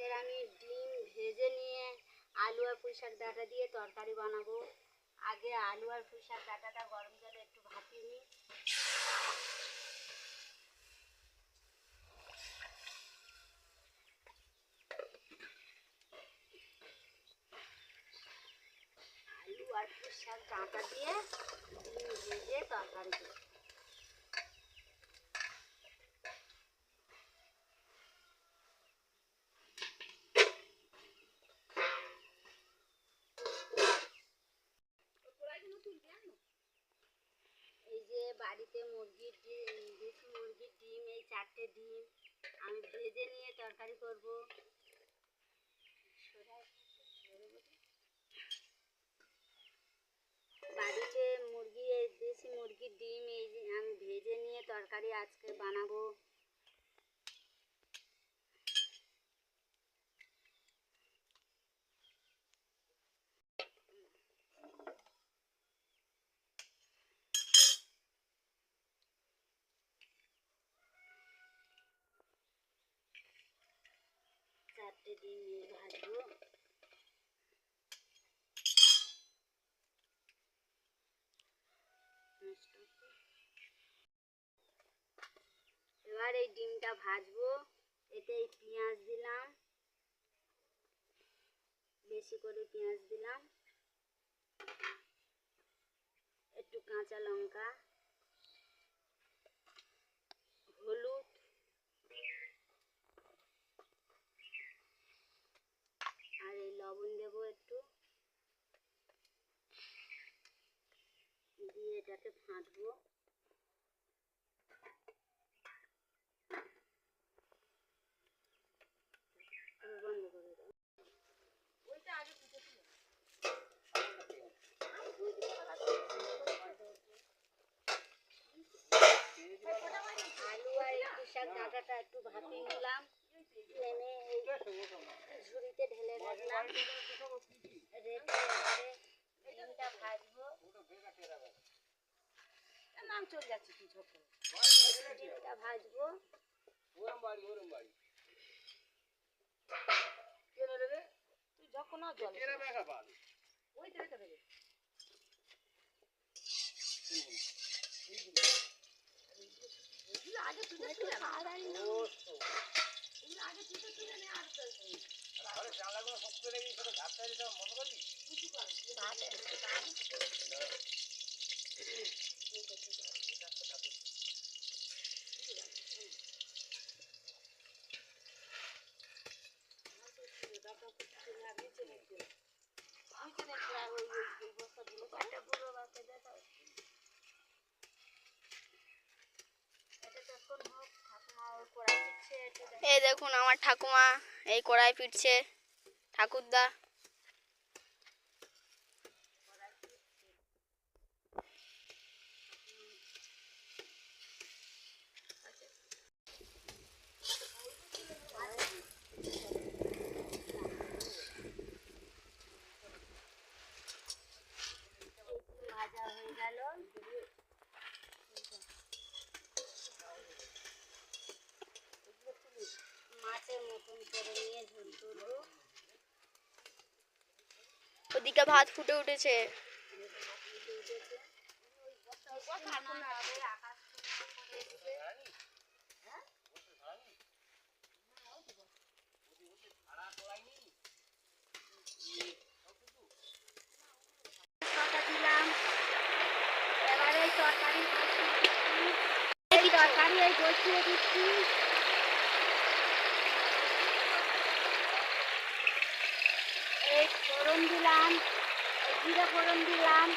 আজকের আমি ডিম ভেজে নিয়ে আলু আর পুঁই শাক ডাঁটা দিয়ে তরকারি বানাবো। আগে আলু আর পুঁই শাক ডাঁটাটা গরম জলে একটু ভাপিয়ে নিই। আলু আর পুঁই শাক ডাঁটা দিয়ে ডিম ভেজে তরকারি দেবো এই যে বাড়িতে মুরগির ডিম, দেশি মুরগির ডিম, এই চারটে ডিম, আমি ভেজে নিয়ে তরকারি করব। বাড়িতে মুরগি, এই দেশি মুরগির ডিম, এই আমি ভেজে নিয়ে তরকারি আজকে বানাবো। ভাজবো এবার এই ডিমটা ভাজবো, এতে পেঁয়াজ দিলাম, বেশি করে পেঁয়াজ দিলাম, একটু কাঁচা লঙ্কা হলুদ আর এই লবণ দেবো একটু দিয়ে এটাকে ফাটবো বন্ধ করে দাও আলু আর একটু শাক ডাঁটাটা একটু ভাপিয়ে নিলাম। ঝুড়িতে ঢেলে রাখলাম। রেখে এবারে ডিমটা ভাজবো নাম চলে যাচ্ছে কি ঝোঁক ডিমটা ভাজবো। তুই যখন জল ওই তো রেখে দেবে। আগে তুলে তুলে না। এগুলো আগে তুলে তুলে নে আর তো এই আমার ঠাকুমা এই কড়াই পিটছে ঠাকুরদা। ওদিকে ভাত ফুটে উঠেছে ছটা দিলাম এবারে এই তরকারি এই তরকারি এই বসিয়ে দিচ্ছি এই ফোড়ন দিলাম জিরে ফোড়ন দিলাম।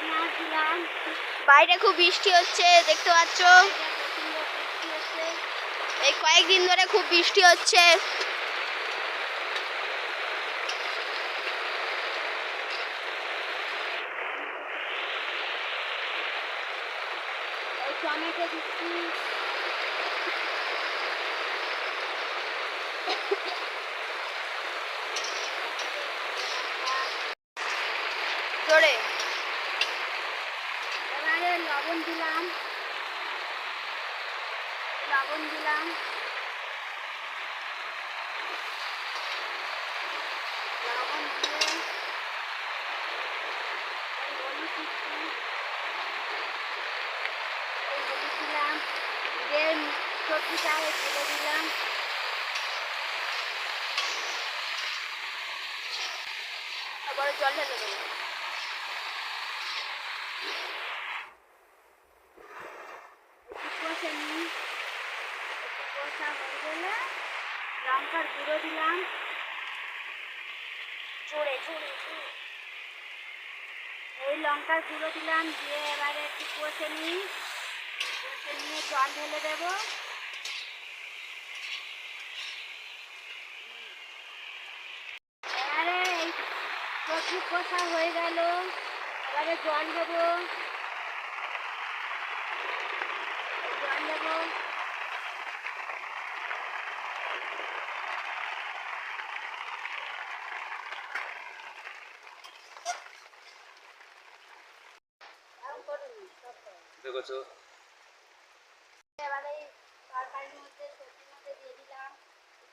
পেঁয়াজ দিলাম। বাইরে খুব বৃষ্টি হচ্ছে দেখতে পাচ্ছ? এই কয়েকদিন ধরে খুব বৃষ্টি হচ্ছে। টমেটো দিচ্ছি। জোরে। এবারে লবণ দিলাম। লবণ দিলাম। লবণ দিয়ে হলুদ হলুদ দিলাম। দিয়ে সবজিটা ঢেলে দিলাম। তারপরে জল ঢেলে একটু লঙ্কার গুঁড়ো দিলাম দিয়ে এবারে একটু কষে নিই। কষে নিয়ে জল ঢেলে দেবো। এবারে এই সবজি কষা হয়ে গেল। এবারে জল দেবো জল দেবো এরকম করুন সব করুন। দেখেছ এবারে এই তরকারির মধ্যে সবজির মধ্যে দিয়ে দিলাম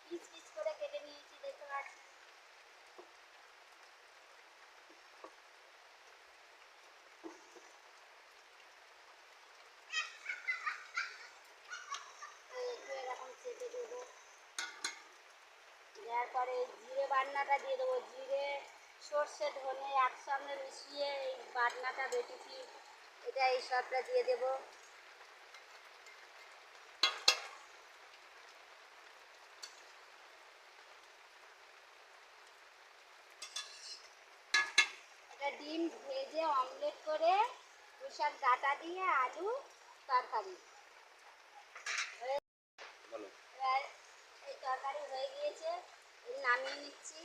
পিস পিস করে কেটে নিয়েছি দেখতে পাচ্ছি এই একটু এরকম চেপে দেবো দেওয়ার পরে এই জিরে বাটনাটা দিয়ে দেবো। জিরে সর্ষে ধনে একসঙ্গে মিশিয়ে এই বাটনাটা বেটেছি। এটা এই সবটা দিয়ে দেবো। এটা ডিম ভেজে অমলেট করে পুঁইশাক ডাটা দিয়ে আলু তরকারি। এই তরকারি হয়ে গিয়েছে। নামিয়ে নিচ্ছি।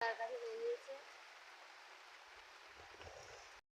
তরকারি